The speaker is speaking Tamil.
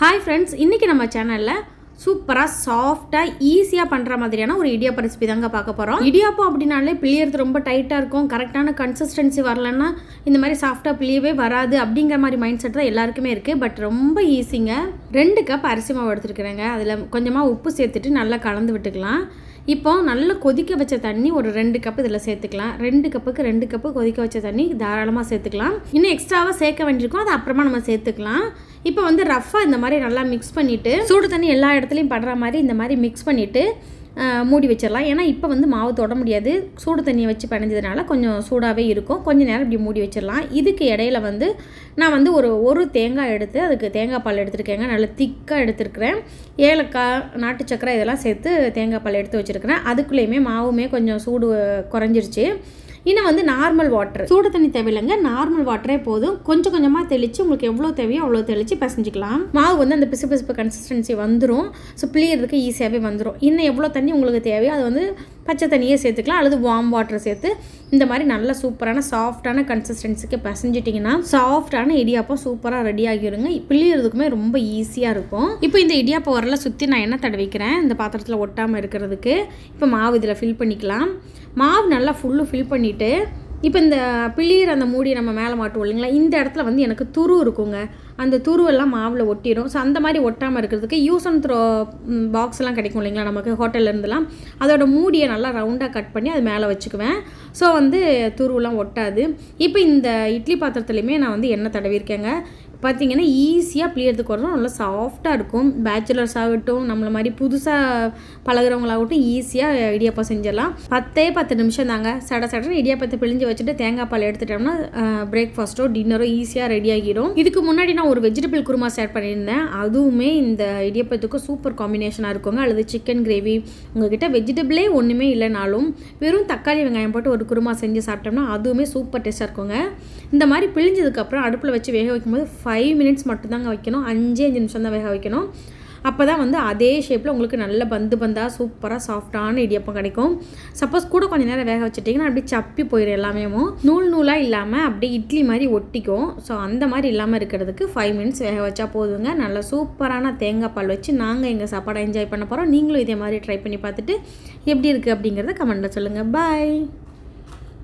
ஹாய் ஃப்ரெண்ட்ஸ் இன்றைக்கி நம்ம சேனலில் சூப்பராக சாஃப்டாக ஈஸியாக பண்ணுற மாதிரியான ஒரு இடியாப்ப ரெசிபி தாங்க பார்க்க போகிறோம் இடியாப்பம் அப்படின்னாலே பிழியறது ரொம்ப டைட்டாக இருக்கும். கரெக்டான கன்சிஸ்டன்சி வரலன்னா இந்த மாதிரி சாஃப்டாக பிழியவே வராது அப்படிங்கிற மாதிரி மைண்ட் செட் தான் எல்லாருக்குமே இருக்குது பட் ரொம்ப ஈஸிங்க ரெண்டு கப் அரிசி மாவு எடுத்துருக்குறேங்க. அதில் கொஞ்சமாக உப்பு சேர்த்துட்டு நல்லா கலந்து விட்டுக்கலாம். இப்போ நல்லா கொதிக்க வச்ச தண்ணி ஒரு ரெண்டு கப் இதில் சேர்த்துக்கலாம். ரெண்டு கப்புக்கு ரெண்டு கப்பு கொதிக்க வச்ச தண்ணி தாராளமாக சேர்த்துக்கலாம். இன்னும் எக்ஸ்ட்ராவாக சேர்க்க வேண்டியிருக்கும். அதை அப்புறமா நம்ம சேர்த்துக்கலாம். இப்போ வந்து ரஃப்பாக இந்த மாதிரி நல்லா மிக்ஸ் பண்ணிவிட்டு சூடு தண்ணி எல்லா இடத்துலையும் படுற மாதிரி இந்த மாதிரி மிக்ஸ் பண்ணிவிட்டு மூடி வச்சிடலாம். ஏன்னா இப்போ வந்து மாவு தொட முடியாது. சூடு தண்ணியை வச்சு பிணைஞ்சதுனால கொஞ்சம் சூடாகவே இருக்கும். கொஞ்சம் நேரம் இப்படி மூடி வச்சிடலாம். இதுக்கு இடையில வந்து நான் வந்து ஒரு ஒரு தேங்காய் எடுத்து அதுக்கு தேங்காய் பால் எடுத்துருக்கேங்க. நல்லா திக்காக எடுத்துருக்கிறேன். ஏலக்காய் நாட்டு சக்கரை இதெல்லாம் சேர்த்து தேங்காய் பால் எடுத்து வச்சுருக்கிறேன். அதுக்குள்ளேயுமே மாவுமே கொஞ்சம் சூடு குறைஞ்சிருச்சு. இன்னும் வந்து நார்மல் வாட்டர் சூடு தண்ணி தேவையில்லைங்க நார்மல் வாட்டரே போதும். கொஞ்சம் கொஞ்சமாக தெளித்து உங்களுக்கு எவ்வளோ தேவையோ அவ்வளோ தெளித்து பிசைஞ்சிக்கலாம். மாவு வந்து அந்த பிசு பிசுப்பு கன்சிஸ்டன்சி வந்துடும் ஸோ பிழியறதுக்கு ஈஸியாகவே வந்துடும் இன்னும் எவ்வளோ தண்ணி உங்களுக்கு தேவையோ அது வந்து பச்சை தண்ணியே சேர்த்துக்கலாம். அல்லது வார்ம் வாட்டர் சேர்த்து இந்த மாதிரி நல்ல சூப்பரான சாஃப்டான கன்சிஸ்டன்சிக்கு பசஞ்சிட்டிங்கன்னா சாஃப்டான இடியாப்பம் சூப்பராக ரெடி ஆகிடுங்க பிள்ளைகிறதுக்குமே ரொம்ப ஈஸியாக இருக்கும். இப்போ இந்த இடியாப்பம் வரல சுற்றி நான் என்ன தடவிக்கிறேன்? இந்த பாத்திரத்தில் ஒட்டாமல் இருக்கிறதுக்கு. இப்போ மாவு இதில் ஃபில் பண்ணிக்கலாம். மாவு நல்லா ஃபுல்லு ஃபில் பண்ணிவிட்டு இப்போ இந்த பிளியர் அந்த மூடி நம்ம மேலே மாட்டுவோம் இல்லைங்களா? இந்த இடத்துல வந்து எனக்கு துரு இருக்குங்க. அந்த துருவெல்லாம் மாவில் ஒட்டிடும். ஸோ அந்த மாதிரி ஒட்டாமல் இருக்கிறதுக்கு யூஸ் அண்ட் த்ரோ பாக்ஸ்லாம் கிடைக்கும் இல்லைங்களா? நமக்கு ஹோட்டல்லேருந்துலாம் அதோட மூடியை நல்லா ரவுண்டாக கட் பண்ணி அது மேலே வச்சுக்குவேன். ஸோ வந்து துருவெல்லாம் ஒட்டாது. இப்போ இந்த இட்லி பாத்திரத்துலையுமே நான் வந்து எண்ணெய் தடவிருக்கேங்க பார்த்தீங்கன்னா ஈஸியாக பிளியறதுக்கு வரணும் நல்லா சாஃப்டாக இருக்கும். பேச்சுலர்ஸ் ஆகட்டும் நம்மளை மாதிரி புதுசாக பழகிறவங்களாகட்டும் ஈஸியாக இடியாப்பம் செஞ்சிடலாம். பத்தே பத்து நிமிஷம் தாங்க. சட சடன்னு இடியாப்பத்தை பிழிஞ்சு வச்சுட்டு தேங்காய் பால் எடுத்துட்டோம்னா பிரேக்ஃபாஸ்ட்டோ டின்னரோ ஈஸியாக ரெடி ஆகிடும். இதுக்கு முன்னாடி நான் ஒரு வெஜிடபிள் குருமா ஷேர் பண்ணியிருந்தேன். அதுவுமே இந்த இடியாப்பத்துக்கு சூப்பர் காம்பினேஷனாக இருக்குங்க. அல்லது சிக்கன் கிரேவி உங்ககிட்ட வெஜிடபிளே ஒன்றுமே இல்லைனாலும் வெறும் தக்காளி வெங்காயம் போட்டு ஒரு குருமா செஞ்சு சாப்பிட்டோம்னா அதுவுமே சூப்பர் டேஸ்ட்டாக இருக்குங்க. இந்த மாதிரி பிழிஞ்சதுக்கப்புறம் அடுப்பில் வச்சு வேக வைக்கும்போது ஃபைவ் மினிட்ஸ் மட்டும்தாங்க வைக்கணும். அஞ்சே அஞ்சு நிமிஷம் தான் வேக வைக்கணும். அப்போ தான் வந்து அதே ஷேப்பில் உங்களுக்கு நல்ல பந்து பந்தாக சூப்பராக சாஃப்டான இடியப்பம் கிடைக்கும். சப்போஸ் கூட கொஞ்சம் நேரம் வேக வச்சுட்டிங்கன்னா அப்படியே சப்பி போயிடும் எல்லாமே நூல் நூலாக இல்லாமல் அப்படியே இட்லி மாதிரி ஒட்டிக்கும். ஸோ அந்த மாதிரி இல்லாமல் இருக்கிறதுக்கு ஃபைவ் மினிட்ஸ் வேக வச்சா போதுங்க. நல்ல சூப்பரான தேங்காய் பால் வச்சு நாங்கள் எங்கள் சாப்பாடை என்ஜாய் பண்ண போகிறோம் நீங்களும் இதே மாதிரி ட்ரை பண்ணி பார்த்துட்டு எப்படி இருக்குது அப்படிங்கிறத கமெண்ட்டில் சொல்லுங்கள் பாய்